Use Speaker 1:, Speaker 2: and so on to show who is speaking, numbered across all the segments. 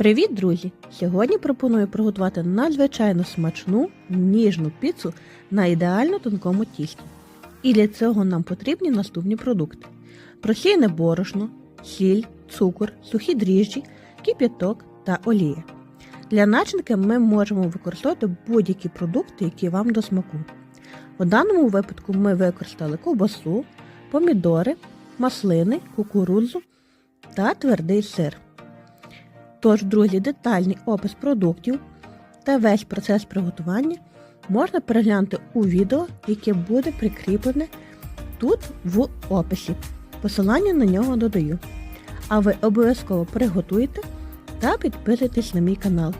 Speaker 1: Привіт, друзі! Сьогодні пропоную приготувати надзвичайно смачну ніжну піцу на ідеально тонкому тісті. І для цього нам потрібні наступні продукти: просіяне борошно, сіль, цукор, сухі дріжджі, кип'яток та олія. Для начинки ми можемо використовувати будь-які продукти, які вам до смаку. У даному випадку ми використали ковбасу, помідори, маслини, кукурудзу та твердий сир. Тож, друзі, детальний опис продуктів та весь процес приготування можна переглянути у відео, яке буде прикріплене тут в описі. Посилання на нього додаю. А ви обов'язково приготуйте та підписуйтесь на мій канал.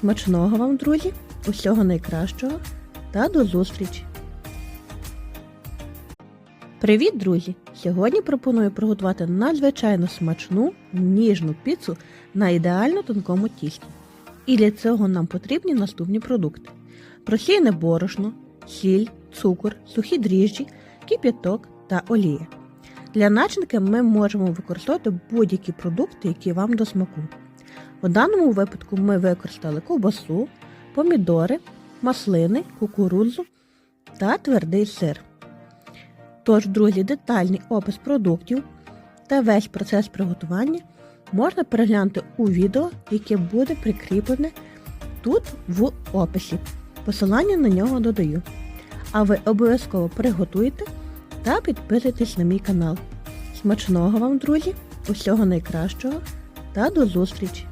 Speaker 1: Смачного вам, друзі! Усього найкращого та до зустрічі! Привіт, друзі! Сьогодні пропоную приготувати надзвичайно смачну ніжну піцу на ідеально тонкому тісті. І для цього нам потрібні наступні продукти: просіяне борошно, сіль, цукор, сухі дріжджі, кип'яток та олія. Для начинки ми можемо використовувати будь-які продукти, які вам до смаку. У даному випадку ми використали ковбасу, помідори, маслини, кукурудзу та твердий сир. Тож, друзі, детальний опис продуктів та весь процес приготування можна переглянути у відео, яке буде прикріплене тут в описі. Посилання на нього додаю. А ви обов'язково приготуйте та підписуйтесь на мій канал. Смачного вам, друзі! Усього найкращого та до зустрічі!